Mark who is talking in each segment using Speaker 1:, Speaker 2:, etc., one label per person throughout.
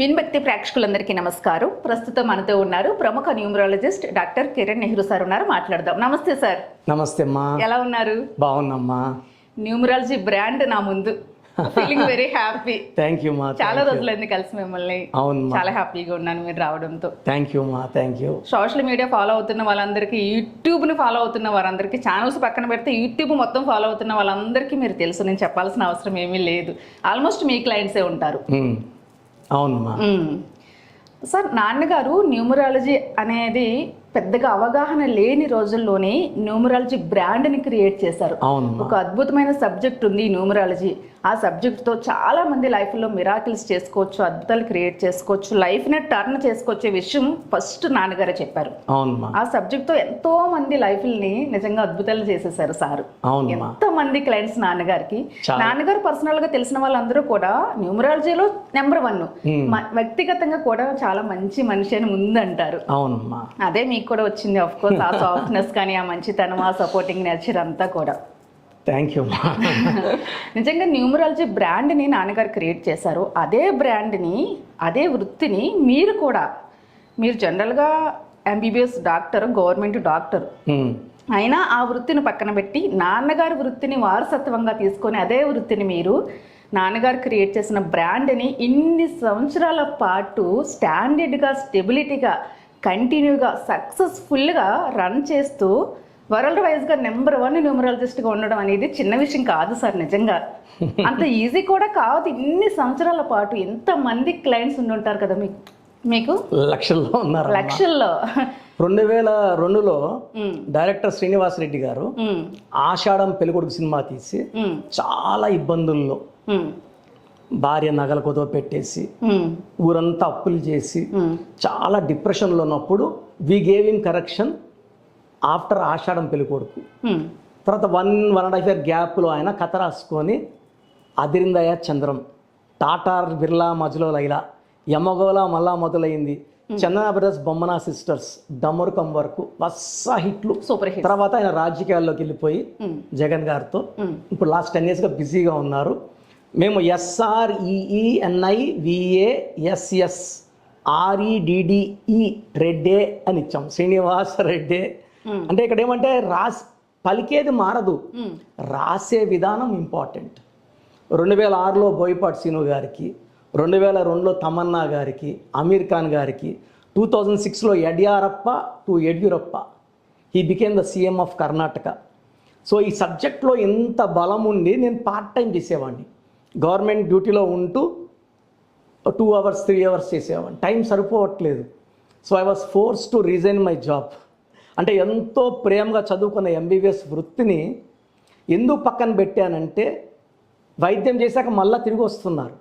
Speaker 1: విన్భక్తి ప్రేక్షకులందరికీ నమస్కారం. ప్రస్తుతం మనతో ఉన్నారు ప్రముఖ numerologist doctor Kiran Nehru sir ఉన్నారు. మాట్లాడదాం. నమస్తే సార్.
Speaker 2: నమస్తే అమ్మా.
Speaker 1: ఎలా ఉన్నారు?
Speaker 2: బాగున్నమ్మా.
Speaker 1: న్యూమరాలజీ బ్రాండ్ నా ముందు. Feeling very happy
Speaker 2: thank you మా.
Speaker 1: చాలా రోజులైంది కలిసి మిమ్మల్ని.
Speaker 2: అవునమ్మా
Speaker 1: చాలా హ్యాపీగా ఉన్నాను మీరు రావడంతో.
Speaker 2: థ్యాంక్ యూ మా. Thank you
Speaker 1: social media follow అవుతున్న వాళ్ళందరికీ యూట్యూబ్ని ఫాలో అవుతున్న వారందరికీ ఛానల్స్ పక్కన పెడితే యూట్యూబ్ మొత్తం ఫాలో అవుతున్న వాళ్ళందరికీ మీరు తెలుసు. నేను చెప్పాల్సిన అవసరం ఏమీ లేదు. ఆల్మోస్ట్ మీ క్లయింట్సే ఉంటారు.
Speaker 2: అవును అవునమ్మా
Speaker 1: సార్ నాన్నగారు న్యూమరాలజీ అనేది పెద్దగా అవగాహన లేని రోజుల్లోనే న్యూమరాలజీ బ్రాండ్ని క్రియేట్ చేశారు. ఒక అద్భుతమైన సబ్జెక్ట్ ఉంది న్యూమరాలజీ. ఆ సబ్జెక్ట్తో చాలా మంది లైఫ్లో మిరాకిల్స్ చేసుకోవచ్చు అద్భుతాలు క్రియేట్ చేసుకోవచ్చు లైఫ్ని టర్న్ చేసుకొచ్చే విషయం ఫస్ట్ నాన్నగారే చెప్పారు. ఆ సబ్జెక్ట్తో ఎంతో మంది లైఫ్ని నిజంగా అద్భుతాలు చేసేసారు సారు. ఎంతో మంది క్లయింట్స్ నాన్నగారికి. నాన్నగారు పర్సనల్గా తెలిసిన వాళ్ళందరూ కూడా న్యూమరాలజీలో నెంబర్ వన్ వ్యక్తిగతంగా కూడా చాలా మంచి మనిషి అని ముందంటారు. అదే మీకు కూడా వచ్చింది. ఆఫ్ కోర్స్ ఆ సాఫ్ట్నెస్ కానీ ఆ మంచితనం ఆ సపోర్టింగ్ నేచర్ అంతా కూడా.
Speaker 2: థ్యాంక్ యూ
Speaker 1: నిజంగా న్యూమరాలజీ బ్రాండ్ని నాన్నగారు క్రియేట్ చేశారు. అదే బ్రాండ్ని అదే వృత్తిని మీరు కూడా మీరు జనరల్గా ఎంబీబీఎస్ డాక్టర్ గవర్నమెంట్ డాక్టర్.
Speaker 2: మ్మ్.
Speaker 1: అయినా ఆ వృత్తిని పక్కన పెట్టి నాన్నగారి వృత్తిని వారసత్వంగా తీసుకొని అదే వృత్తిని మీరు నాన్నగారు క్రియేట్ చేసిన బ్రాండ్ని ఇన్ని సంవత్సరాల పాటు స్టాండర్డ్గా స్టెబిలిటీగా కంటిన్యూగా సక్సెస్ఫుల్గా రన్ చేస్తూ వరల్డ్ వైజ్గా నెంబర్ వన్ న్యూమరాలజిస్ట్గా ఉండడం అనేది చిన్న విషయం కాదు సార్ నిజంగా. అంత ఈజీ కూడా కాదు. ఇన్ని సంవత్సరాల పాటు ఎంతమంది క్లయింట్స్ ఉండి ఉంటారు కదా మీకు మీకు?
Speaker 2: లక్షల్లో ఉన్నారు
Speaker 1: లక్షల్లో.
Speaker 2: రెండు వేల రెండులో డైరెక్టర్ శ్రీనివాస్ రెడ్డి గారు ఆషాఢం పెళ్ళికొడుకు సినిమా తీసి చాలా ఇబ్బందుల్లో భార్య నగల కుదవ పెట్టేసి ఊరంతా అప్పులు చేసి. చాలా డిప్రెషన్లో ఉన్నప్పుడు we gave in correction after ఆషాఢం పెళ్ళికొడుకు
Speaker 1: ఉమ్,
Speaker 2: తర్వాత one one and half year గ్యాప్లో ఆయన కథ రాసుకొని అదిరిందయ చంద్రం టాటార్ బిర్లా మధ్యలో లైలా యమగోళ మళ్ళా మొదలైంది. చందన బ్రదర్స్ బొమ్మనా సిస్టర్స్ డమరుకం వరకు వస్స హిట్లు.
Speaker 1: సూపర్ హిట్
Speaker 2: తర్వాత ఆయన రాజకీయాల్లోకి వెళ్ళిపోయి జగన్ గారితో. ఇప్పుడు లాస్ట్ టెన్ ఇయర్స్గా బిజీగా ఉన్నారు. మేము ఎస్ఆర్ఈఈఎన్ఐ విఏ ఎస్ఎస్ ఆర్ఈడిడిఈ రెడ్డే అని ఇచ్చాం. శ్రీనివాస రెడ్డే.
Speaker 1: ఉమ్,
Speaker 2: అంటే ఇక్కడ ఏమంటే రాసి పలికేది మారదు.
Speaker 1: ఉమ్,
Speaker 2: రాసే విధానం ఇంపార్టెంట్ రెండు వేల ఆరులో బోయపాటి సీను గారికి రెండు వేల రెండులో తమన్నా గారికి అమీర్ ఖాన్ గారికి టూ థౌజండ్ సిక్స్లో Yediyurappa to Yediyurappa he became the CM of Karnataka so ఈ సబ్జెక్ట్లో ఎంత బలం ఉండి నేను పార్ట్ టైం చేసేవాడిని. గవర్నమెంట్ డ్యూటీలో ఉంటూ టూ అవర్స్ త్రీ అవర్స్ చేసేవాడిని. టైం సరిపోవట్లేదు. So I was force to resign my job అంటే ఎంతో ప్రేమగా చదువుకున్న ఎంబీబీఎస్ వృత్తిని ఎందుకు పక్కన పెట్టానంటే వైద్యం చేశాక మళ్ళీ తిరిగి వస్తున్నారు.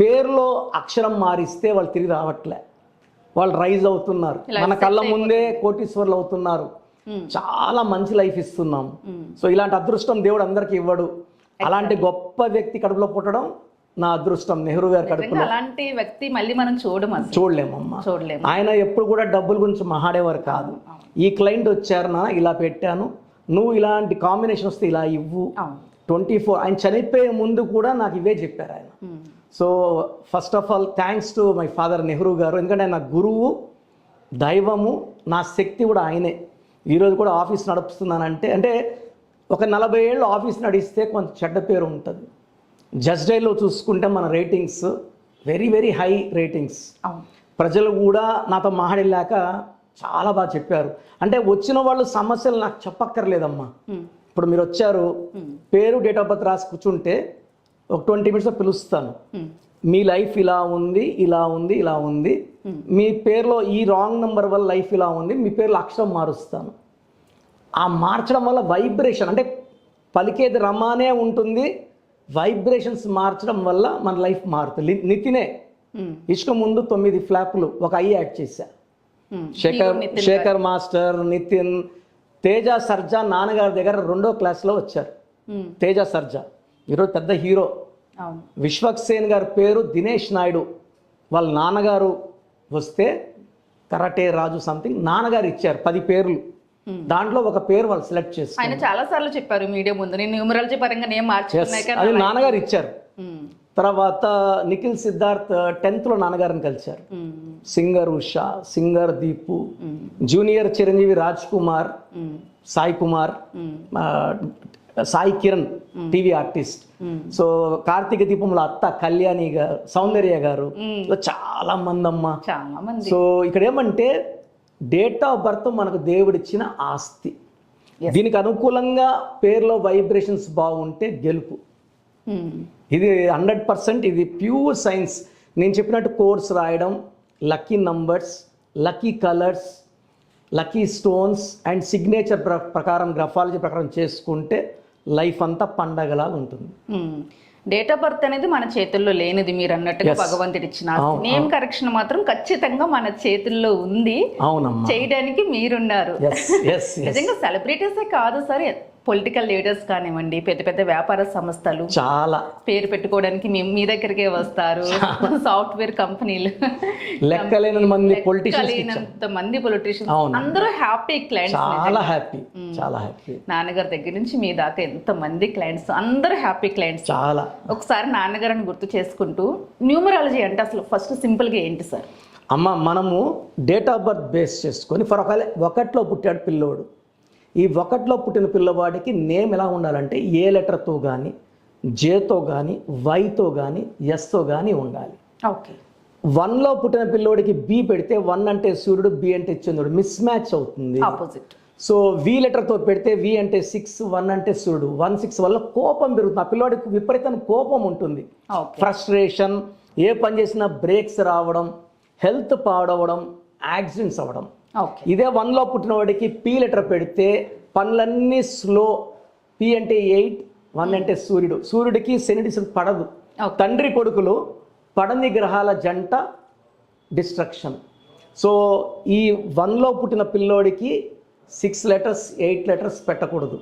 Speaker 2: పేరులో అక్షరం మారిస్తే వాళ్ళు తిరిగి రావట్లే. వాళ్ళు రైజ్ అవుతున్నారు. మన కళ్ళ ముందే కోటీశ్వర్లు అవుతున్నారు.
Speaker 1: ఉమ్,
Speaker 2: చాలా మంచి లైఫ్ ఇస్తున్నాం.
Speaker 1: ఉమ్.
Speaker 2: సో ఇలాంటి అదృష్టం దేవుడు అందరికీ ఇవ్వడు. అలాంటి గొప్ప వ్యక్తి కడుపులో పుట్టడం నా అదృష్టం. నెహ్రూ గారి కడుపు
Speaker 1: నిజంగా అలాంటి వ్యక్తి మళ్ళీ మనం చూడము
Speaker 2: చూడలేమమ్మా.
Speaker 1: చూడలేము.
Speaker 2: ఆయన ఎప్పుడు కూడా డబ్బుల గురించి మాట్లాడేవారు కాదు. ఈ క్లయింట్ వచ్చారు నా ఇలా పెట్టాను. నువ్వు ఇలాంటి కాంబినేషన్ వస్తే ఇలా ఇవ్వు. ట్వంటీ ఫోర్ ఆయన చనిపోయే ముందు కూడా నాకు ఇవే చెప్పారు ఆయన. So first of all thanks to my father Nehru గారు. ఎందుకంటే ఆయన గురువు దైవము నా శక్తి కూడా ఆయనే. ఈరోజు కూడా ఆఫీస్ నడుపుతున్నానంటే అంటే ఒక నలభై ఏళ్ళు ఆఫీస్ నడిస్తే కొంత చెడ్డ పేరు ఉంటుంది. జస్ట్ డైలో చూసుకుంటే మన ratings very very high ratings ప్రజలు కూడా నాతో మాట్లాడలేక చాలా బాగా చెప్పారు. అంటే వచ్చిన వాళ్ళు సమస్యలు నాకు చెప్పక్కర్లేదమ్మా.
Speaker 1: ఉమ్,
Speaker 2: ఇప్పుడు మీరు వచ్చారు
Speaker 1: ఉమ్,
Speaker 2: పేరు డేట్ ఆఫ్ బర్త్ రాసి కూర్చుంటే ఒక ట్వంటీ మినిట్స్లో పిలుస్తాను.
Speaker 1: ఉమ్,
Speaker 2: మీ లైఫ్ ఇలా ఉంది ఇలా ఉంది ఇలా ఉంది.
Speaker 1: Hmm.
Speaker 2: మీ పేరులో ఈ రాంగ్ నెంబర్ వల్ల లైఫ్ ఇలా ఉంది మీ పేరులో అక్షరం మారుస్తాను. ఆ మార్చడం వల్ల వైబ్రేషన్ అంటే పలికేది రమానే ఉంటుంది వైబ్రేషన్స్ మార్చడం వల్ల మన లైఫ్ మారుతుంది. నితినే ఇసుక ముందు తొమ్మిది ఫ్లాప్లు ఒక ఐ యాడ్ చేశా. శేఖర్ శేఖర్ మాస్టర్ నితిన్ తేజ సర్జా నాన్నగారి దగ్గర రెండో క్లాస్లో వచ్చారు. తేజ సర్జా ఈరోజు పెద్ద హీరో. విశ్వక్ సేన్ గారి పేరు దినేష్ నాయుడు. వాళ్ళ నాన్నగారు వస్తే కరాటే రాజు సంథింగ్ నాన్నగారు ఇచ్చారు పది పేర్లు. దాంట్లో ఒక పేరు వాళ్ళు సెలెక్ట్ చేస్తారు.
Speaker 1: ఆయన చాలా సార్లు చెప్పారు మీడియా ముందు. నేను న్యూమరాలజీ పరంగా నేను మార్చుకున్నాయి
Speaker 2: అది నాన్నగారు ఇచ్చారు.
Speaker 1: మ్మ్.
Speaker 2: తర్వాత నిఖిల్ సిద్ధార్థ్ టెన్త్లో నాన్నగారిని కలిశారు. Singer Usha singer Deepu. Junior Chiranjeevi Raj Kumar. Sai Kumar Sai Kiran TV artist. So Karthika దీపంలో అత్త కళ్యాణి గారు సౌందర్య గారు. చాలా మంది అమ్మ.
Speaker 1: చాలా మంది.
Speaker 2: సో ఇక్కడ ఏమంటే డేట్ ఆఫ్ బర్త్ మనకు దేవుడిచ్చిన ఆస్తి. దీనికి అనుకూలంగా పేర్లో వైబ్రేషన్స్ బాగుంటే గెలుపు.
Speaker 1: మ్మ్.
Speaker 2: ఇది హండ్రెడ్ పర్సెంట్ ఇది ప్యూర్ సైన్స్ నేను చెప్పినట్టు కోర్స్ రాయడం lucky numbers lucky colours lucky stones and signature ప్రకారం గ్రఫాలజీ ప్రకారం చేసుకుంటే లైఫ్ అంతా పండగలాగా ఉంటుంది.
Speaker 1: డేట్ ఆఫ్ బర్త్ అనేది మన చేతుల్లో లేనిది మీరు అన్నట్టుగా భగవంతుడు ఇచ్చిన నేమ్ కరెక్షన్ మాత్రం ఖచ్చితంగా మన చేతుల్లో ఉంది. చేయడానికి మీరున్నారు. నిజంగా సెలబ్రిటీసే కాదు సార్ పొలిటికల్ లీడర్స్ కానివ్వండి పెద్ద పెద్ద వ్యాపార సంస్థలు
Speaker 2: చాలా.
Speaker 1: పేరు పెట్టుకోవడానికి మీ మీ దగ్గరికే వస్తారు. సాఫ్ట్వేర్ కంపెనీలు.
Speaker 2: లెక్కలేని మంది పొలిటీషియన్స్
Speaker 1: మంది పొలిటీషియన్స్. అందరూ హ్యాపీ క్లయింట్స్
Speaker 2: చాలా హ్యాపీ చాలా హ్యాపీ
Speaker 1: నాన్నగారి దగ్గర నుంచి మీ దాకా ఎంత మంది క్లయింట్స్ అందరూ హ్యాపీ క్లయింట్స్
Speaker 2: చాలా.
Speaker 1: ఒకసారి నాన్నగారిని గుర్తు చేసుకుంటూ న్యూమరాలజీ అంటే అసలు ఫస్ట్ సింపుల్గా ఏంటి సార్?
Speaker 2: అమ్మ మనము డేట్ ఆఫ్ బర్త్ బేస్ చేసుకొని ఫర్ ఒకవేళ ఒకటిలో పుట్టాడు పిల్లోడు. ఈ ఒకటిలో పుట్టిన పిల్లవాడికి నేమ్ ఎలా ఉండాలంటే ఏ లెటర్తో కానీ జేతో కానీ వైతో కానీ ఎస్తో కానీ ఉండాలి.
Speaker 1: ఓకే.
Speaker 2: వన్లో పుట్టిన పిల్లోడికి బి పెడితే వన్ అంటే సూర్యుడు బి అంటే చంద్రుడు. మిస్ మ్యాచ్ అవుతుంది.
Speaker 1: ఆపోజిట్
Speaker 2: సో వి లెటర్తో పెడితే వి అంటే సిక్స్ వన్ అంటే సూర్యుడు. వన్ సిక్స్ వల్ల కోపం పెరుగుతుంది. ఆ పిల్లోడికి విపరీతమైన కోపం ఉంటుంది. ఫ్రస్ట్రేషన్ ఏ పని చేసినా బ్రేక్స్ రావడం హెల్త్ పాడవడం యాక్సిడెంట్స్ అవ్వడం. ఇదే వన్లో పుట్టిన వాడికి పీ లెటర్ పెడితే పనులన్నీ స్లో పి అంటే ఎయిట్ వన్ అంటే సూర్యుడు. సూర్యుడికి శని డిస్ట్రిక్ పడదు. తండ్రి కొడుకులు పడని గ్రహాల జంట డిస్ట్రక్షన్ సో ఈ వన్లో పుట్టిన పిల్లోడికి సిక్స్ లెటర్స్ ఎయిట్ లెటర్స్ పెట్టకూడదు.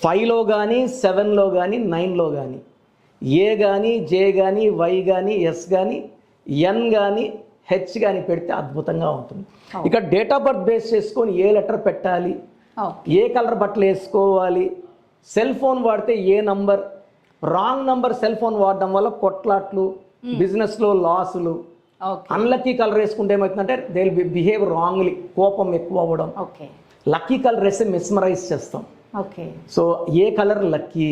Speaker 2: ఫైవ్లో కానీ సెవెన్లో కానీ నైన్లో కానీ ఏ కానీ జే కానీ వై కానీ ఎస్ కానీ ఎన్ కానీ హెచ్ కానీ పెడితే అద్భుతంగా ఉంటుంది. ఇక్కడ డేట్ ఆఫ్ బర్త్ బేస్ చేసుకొని ఏ లెటర్ పెట్టాలి? ఏ కలర్ బట్టలు వేసుకోవాలి? సెల్ ఫోన్ వాడితే ఏ number wrong number cell phone వాడడం వల్ల కొట్లాట్లు బిజినెస్లో లాసులు అన్లక్కీ కలర్ వేసుకుంటే ఏమవుతుందంటే దే విల్ బిహేవ్ రాంగ్లీ కోపం ఎక్కువ అవ్వడం.
Speaker 1: ఓకే
Speaker 2: లక్కీ కలర్ వేస్తే మిస్మరైజ్ చేస్తాం.
Speaker 1: ఓకే
Speaker 2: సో ఏ కలర్ లక్కీ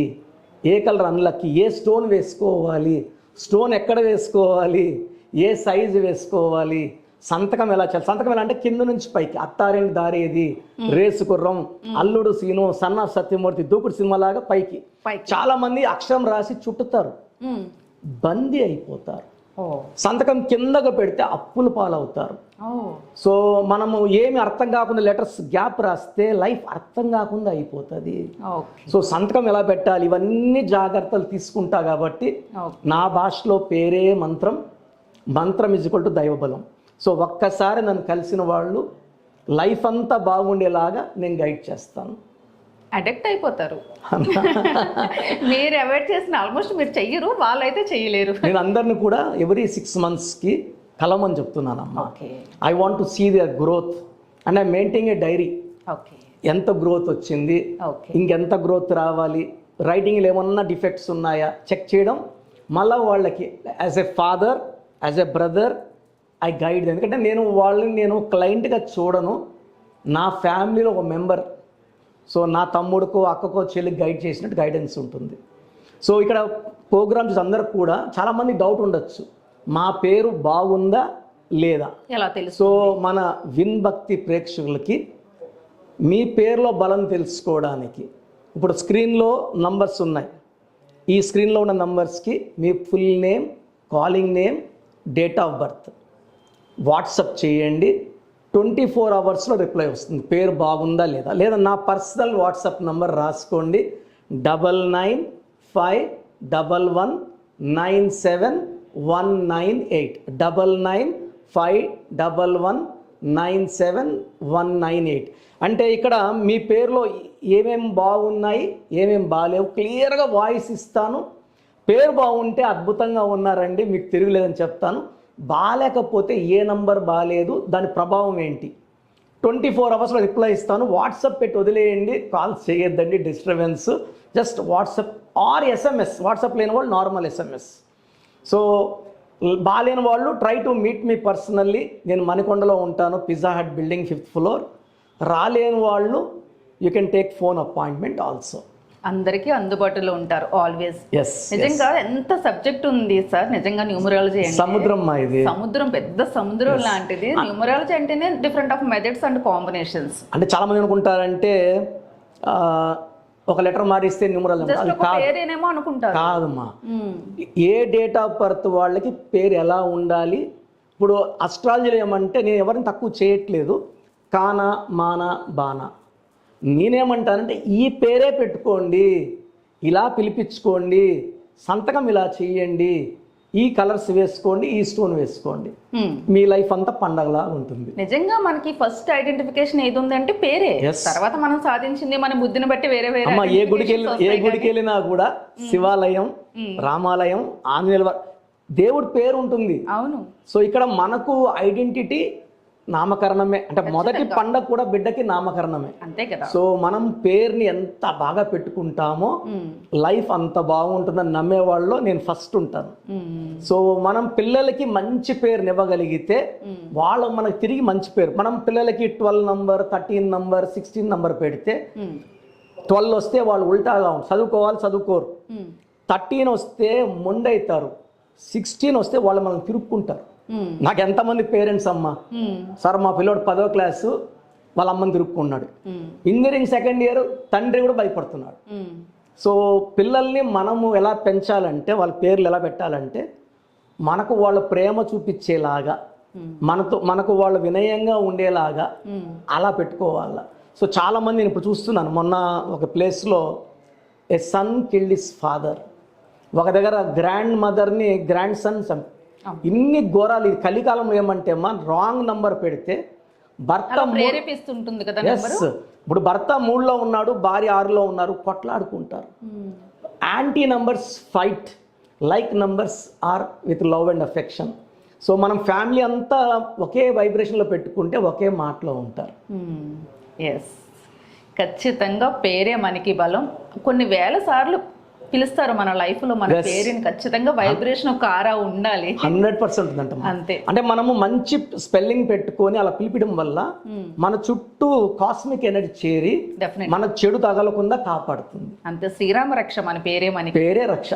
Speaker 2: ఏ కలర్ అన్లక్కీ ఏ స్టోన్ వేసుకోవాలి? స్టోన్ ఎక్కడ వేసుకోవాలి? ఏ సైజు వేసుకోవాలి? సంతకం ఎలా చేయాలి? సంతకం ఎలా అంటే కింద నుంచి పైకి అత్తారేంటి దారేది రేసు గుర్రం అల్లుడు సీను సన్న సత్యమూర్తి దూకుడు సినిమా లాగా పైకి. చాలా మంది అక్షరం రాసి చుట్టుతారు. బందీ అయిపోతారు. సంతకం కిందగా పెడితే అప్పుల పాలవుతారు. సో మనము ఏమి అర్థం కాకుండా లెటర్స్ గ్యాప్ రాస్తే లైఫ్ అర్థం కాకుండా అయిపోతుంది. సో సంతకం ఎలా పెట్టాలి? ఇవన్నీ జాగ్రత్తలు తీసుకుంటా కాబట్టి నా భాషలో పేరే మంత్రం మంత్రం ఇజ్వల్ టు దైవబలం. సో ఒక్కసారి నన్ను కలిసిన వాళ్ళు లైఫ్ అంతా బాగుండేలాగా నేను గైడ్ చేస్తాను.
Speaker 1: అడిక్ట్ అయిపోతారు. మీరు అవాయిడ్ చేసిన ఆల్మోస్ట్ మీరు చెయ్యరు వాళ్ళైతే చెయ్యలేరు.
Speaker 2: నేను అందరిని కూడా ఎవ్రీ సిక్స్ మంత్స్కి కలమని చెప్తున్నానమ్మా. I want to see their growth and I maintain a diary
Speaker 1: okay
Speaker 2: ఎంత గ్రోత్ వచ్చింది
Speaker 1: ఓకే
Speaker 2: ఇంకెంత గ్రోత్ రావాలి రైటింగ్లో ఏమన్నా డిఫెక్ట్స్ ఉన్నాయా చెక్ చేయడం మళ్ళీ వాళ్ళకి as a father as a brother I guide ఎందుకంటే నేను వాళ్ళని నేను క్లయింట్గా చూడను. నా ఫ్యామిలీలో ఒక మెంబర్ సో నా తమ్ముడికో అక్కకో చెల్లికి గైడ్ చేసినట్టు గైడెన్స్ ఉంటుంది. సో ఇక్కడ ప్రోగ్రామ్స్ అందరికి కూడా చాలామంది డౌట్ ఉండొచ్చు. మా పేరు బాగుందా లేదా?
Speaker 1: ఎలా తెలుసు
Speaker 2: సో మన విన్ భక్తి ప్రేక్షకులకి మీ పేరులో బలం తెలుసుకోవడానికి. ఇప్పుడు స్క్రీన్లో నంబర్స్ ఉన్నాయి. ఈ స్క్రీన్లో ఉన్న నంబర్స్కి మీ full name calling name date of birth. WhatsApp చేయండి. ట్వంటీ ఫోర్ అవర్స్లో రిప్లై వస్తుంది. పేరు బాగుందా లేదా? లేదా నా పర్సనల్ వాట్సాప్ నంబర్ రాసుకోండి. Double nine five double one nine seven one nine eight. Double nine five double one nine seven one nine eight. అంటే ఇక్కడ మీ పేరులో ఏమేమి బాగున్నాయి ఏమేమి బాగాలేవు క్లియర్గా వాయిస్ ఇస్తాను. పేరు బాగుంటే అద్భుతంగా ఉన్నారండి మీకు తిరుగులేదని చెప్తాను. బాగాలేకపోతే ఏ నంబర్ బాగాలేదు దాని ప్రభావం ఏంటి? ట్వంటీ ఫోర్ అవర్స్లో రిప్లై ఇస్తాను. వాట్సాప్ పెట్టి వదిలేయండి కాల్స్ చేయొద్దండి disturbance. Just WhatsApp or SMS. WhatsApp లేని వాళ్ళు నార్మల్ ఎస్ఎంఎస్. సో బాగాలేని వాళ్ళు try to meet me personally. నేను మణికొండలో ఉంటాను Pizza Hut building fifth floor. రాలేని వాళ్ళు you can take phone appointment also.
Speaker 1: అందరికీ అందుబాటులో ఉంటారు ఆల్వేస్ నిజంగా ఎంత సబ్జెక్ట్ ఉంది సార్? నిజంగా న్యూమరాలజీ
Speaker 2: సముద్రం ఇది.
Speaker 1: సముద్రం పెద్ద సముద్రం లాంటిది. న్యూమరాలజీ అంటేనే different of methods and combinations
Speaker 2: అంటే చాలా మంది అనుకుంటారంటే ఒక లెటర్ మారిస్తే న్యూమరల్
Speaker 1: అనుకుంటారు.
Speaker 2: కాదమ్మా.
Speaker 1: మ్మ్.
Speaker 2: ఏ డేట్ ఆఫ్ బర్త్ వాళ్ళకి పేరు ఎలా ఉండాలి? ఇప్పుడు అస్ట్రాలజీలో ఏమంటే నేను ఎవరిని తక్కువ చేయట్లేదు. కాన మాన బాన. నేనేమంటానంటే ఈ పేరే పెట్టుకోండి ఇలా పిలిపించుకోండి సంతకం ఇలా చెయ్యండి ఈ కలర్స్ వేసుకోండి ఈ స్టోన్ వేసుకోండి. మీ లైఫ్ అంతా పండగలా ఉంటుంది.
Speaker 1: నిజంగా మనకి ఫస్ట్ ఐడెంటిఫికేషన్ ఏది ఉందంటే పేరే. తర్వాత మనం సాధించింది మన బుద్ధిని బట్టి వేరే వేరే
Speaker 2: అమ్మ ఏ గుడికి ఏ గుడికి వెళ్ళినా కూడా శివాలయం రామాలయం ఆంజనేయుల వారి- దేవుడి పేరు ఉంటుంది
Speaker 1: అవును.
Speaker 2: సో ఇక్కడ మనకు ఐడెంటిటీ నామకరణమే. అంటే మొదటి పండగ కూడా బిడ్డకి నామకరణమే.
Speaker 1: అంతే కదా.
Speaker 2: సో మనం పేరుని ఎంత బాగా పెట్టుకుంటామో. లైఫ్ అంత బాగుంటుందని నమ్మేవాళ్ళు నేను ఫస్ట్ ఉంటాను. సో మనం పిల్లలకి మంచి పేరుని ఇవ్వగలిగితే వాళ్ళు మనకు తిరిగి మంచి పేరు. మనం పిల్లలకి twelve number thirteen number sixteen number పెడితే. ట్వెల్వ్ వస్తే వాళ్ళు ఉల్టాగా చదువుకోవాలి చదువుకోరు. థర్టీన్ వస్తే మొండవుతారు సిక్స్టీన్ వస్తే వాళ్ళు మనం తిరుక్కుంటారు. నాకు ఎంతమంది పేరెంట్స్ అమ్మ? సార్ మా పిల్లోడు పదో క్లాసు వాళ్ళ అమ్మని తిరుక్కున్నాడు. ఇంజనీరింగ్ సెకండ్ ఇయర్ తండ్రి కూడా భయపడుతున్నాడు. సో పిల్లల్ని మనము ఎలా పెంచాలంటే వాళ్ళ పేర్లు ఎలా పెట్టాలంటే మనకు వాళ్ళ ప్రేమ చూపించేలాగా మనతో మనకు వాళ్ళు వినయంగా ఉండేలాగా అలా పెట్టుకోవాల. సో చాలామంది నేను ఇప్పుడు చూస్తున్నాను. మొన్న ఒక ప్లేస్లో a son killed his father ఒక దగ్గర గ్రాండ్ మదర్ని గ్రాండ్ సన్ ఇన్ని ఘోరాలు ఇది కలికాలంలో ఏమంటే అమ్మా రాంగ్ నంబర్ పెడితే భర్త
Speaker 1: ప్రేరేపిస్తుంటుంది కదా
Speaker 2: ఎస్ ఇప్పుడు భర్త మూడులో ఉన్నాడు భార్య ఆరులో ఉన్నారు కొట్లాడుకుంటారు. Anti numbers fight like numbers are with love and affection so మనం ఫ్యామిలీ అంతా ఒకే వైబ్రేషన్లో పెట్టుకుంటే ఒకే మాటలో ఉంటారు.
Speaker 1: ఎస్ ఖచ్చితంగా పేరే మనకి బలం. కొన్ని వేల సార్లు పిలుస్తారు మన లైఫ్లో మన. పేరుని ఖచ్చితంగా వైబ్రేషన్ ఒక ఆరా ఉండాలి.
Speaker 2: హండ్రెడ్ పర్సెంట్ ఉందంట
Speaker 1: అంతే.
Speaker 2: అంటే మనము మంచి స్పెల్లింగ్ పెట్టుకొని అలా పిలిపడం వల్ల మన చుట్టూ కాస్మిక్ ఎనర్జీ చేరి మనకు చెడు తగలకుండా కాపాడుతుంది.
Speaker 1: అంతే. శ్రీరామ రక్ష మన పేరే మనకి.
Speaker 2: పేరే రక్ష.